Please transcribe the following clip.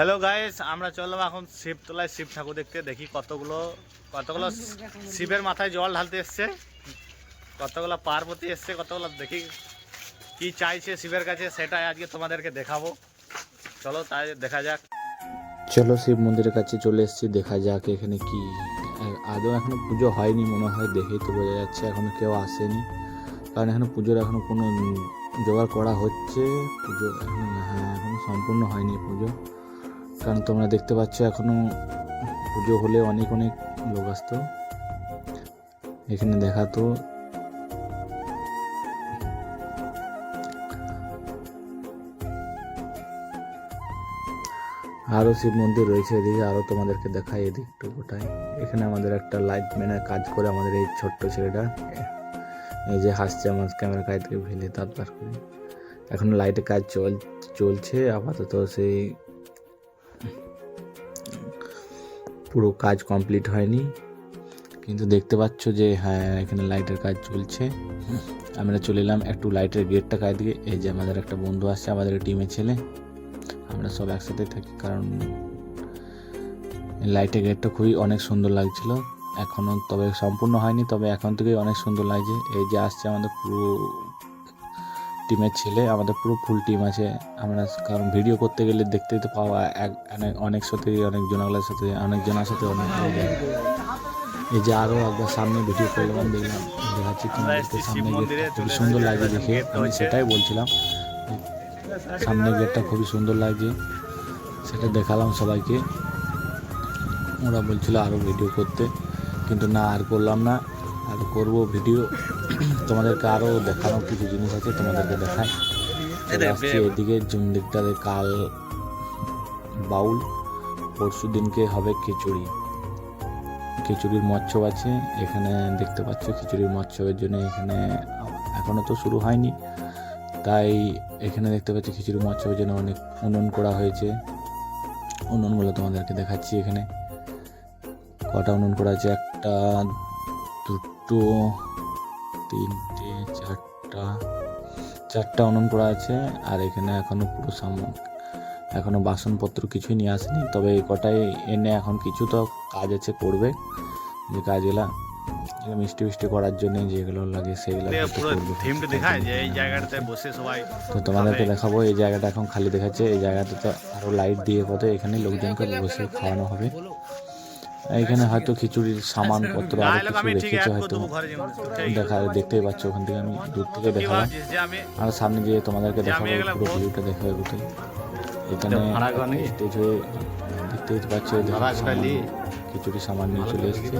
Hello guys আমরা চললাম এখন শিব শিবতলায় শিব ঠাকুর দেখতে। দেখি কতগুলো কতগুলো শিবের মাথায় জল ঢালতে এসছে। কতগুলো পার্বতী এসছে, কতগুলো দেখি কি চাইছে শিবের কাছে, সেটাই আজকে তোমাদেরকে দেখাবো। চলো তাই দেখা যাক। চলো শিব মন্দিরের কাছে চলে এসেছি, দেখা যাক এখানে কি, আদৌ এখনও পুজো হয়নি মনে হয়, দেখেই তো বোঝা যাচ্ছে, এখনও কেউ আসেনি। কারণ এখনও পুজোর এখনও কোনো জোগাড় করা হচ্ছে, পুজো হ্যাঁ এখনও সম্পূর্ণ হয়নি পুজো। কারণ তোমরা দেখতে পাচ্ছ এখনও পুজো হলে অনেক অনেক লোক আসতো। এখানে দেখাতো আরও শিব মন্দির রয়েছে এদিকে আরও তোমাদেরকে দেখাই এদিকটু গোটায় এখানে আমাদের একটা লাইট ম্যানের কাজ করে আমাদের এই ছোট্ট ছেলেটা। এই যে হাসছে আমার ক্যামেরা কাজ থেকে ফেলে দাঁত বার করে। এখন লাইটের কাজ চল, চলছে, আপাতত সেই পুরো কাজ কমপ্লিট হয়নি। কিন্তু দেখতে পাচ্ছ যে হ্যাঁ এখানে লাইটের কাজ চলছে। আমরা চলে এলাম একটু লাইটের গেটটা কাজ দিকে এই যে আমাদের একটা বন্ধু আসছে, আমাদের টিমের ছেলে। আমরা সব একসাথে থাকি কারণ লাইটের গেটটা খুবই অনেক সুন্দর লাগছিল। এখনও তবে সম্পূর্ণ হয়নি, তবে এখন থেকেই অনেক সুন্দর লাগছে। এই যে আসছে আমাদের পুরো টিমের ছেলে, আমাদের পুরো ফুল টিম আছে। আমরা কারণ ভিডিও করতে গেলে দেখতে তো পাওয়া এক, অনেক অনেক সাথে, অনেক জনগুলোর সাথে অনেকজনের সাথে অনেক এই যে আরও একবার সামনে ভিডিও করলাম দেখলাম, দেখাচ্ছি সামনে খুবই সুন্দর লাগে দেখে। আমি সেটাই বলছিলাম সামনের গেটটা খুবই সুন্দর লাগছে। সেটা দেখালাম সবাইকে। ওরা বলছিল আরও ভিডিও করতে, কিন্তু না, আর করলাম না। আর করব ভিডিও তোমাদেরকে আরও দেখানোর কিছু জিনিস আছে তোমাদেরকে দেখায় আসছি এদিকে জুম দিকটাতে কাল বাউল পরশু দিনকে হবে খিচুড়ি। খিচুড়ির মৎসব আছে এখানে দেখতে পাচ্ছ খিচুড়ির মৎসবের জন্য এখানে এখনও তো শুরু হয়নি। তাই এখানে দেখতে পাচ্ছি খিচুড়ি মৎসবের জন্য অনেক উনুন করা হয়েছে। উনুনগুলো তোমাদেরকে দেখাচ্ছি এখানে। কটা উনুন করা আছে? একটা দুটো তিনটে চারটা চারটা উনুন করা আছে আর এখানে এখনও পুরো সাম এখনও বাসনপত্র কিছুই নিয়ে আসেনি তবে এই কটাই এনে এখন কিছু তো কাজ আছে করবে যে কাজগুলা মিষ্টি মিষ্টি করার জন্য যেগুলো লাগে সেগুলো জায়গাটাতে সবাই তো তোমাদেরকে দেখাবো এই জায়গাটা এখন খালি দেখাচ্ছে এই জায়গাটা তো আরও লাইট দিয়ে কত এখানে লোকজনকে বসে খাওয়ানো হবে। এখানে হয়তো খিচুড়ির সামান পত্র না আরও কিছু রেখেছে হয়তো। দেবো ঘরে যেমন ঠিক দেখা দেখতেই পাচ্ছ ওখান থেকে আমি দূর থেকে দেখা দেখালাম। আর সামনে গিয়ে তোমাদেরকে দেখাবো পুরো ভিউটা দেখাবে কোথায় এখানে দেখতে পাচ্ছি নাকি? স্টেজ হয়ে দেখতেই পাচ্ছ খিচুড়ি সামান নিয়ে চলে এসেছে।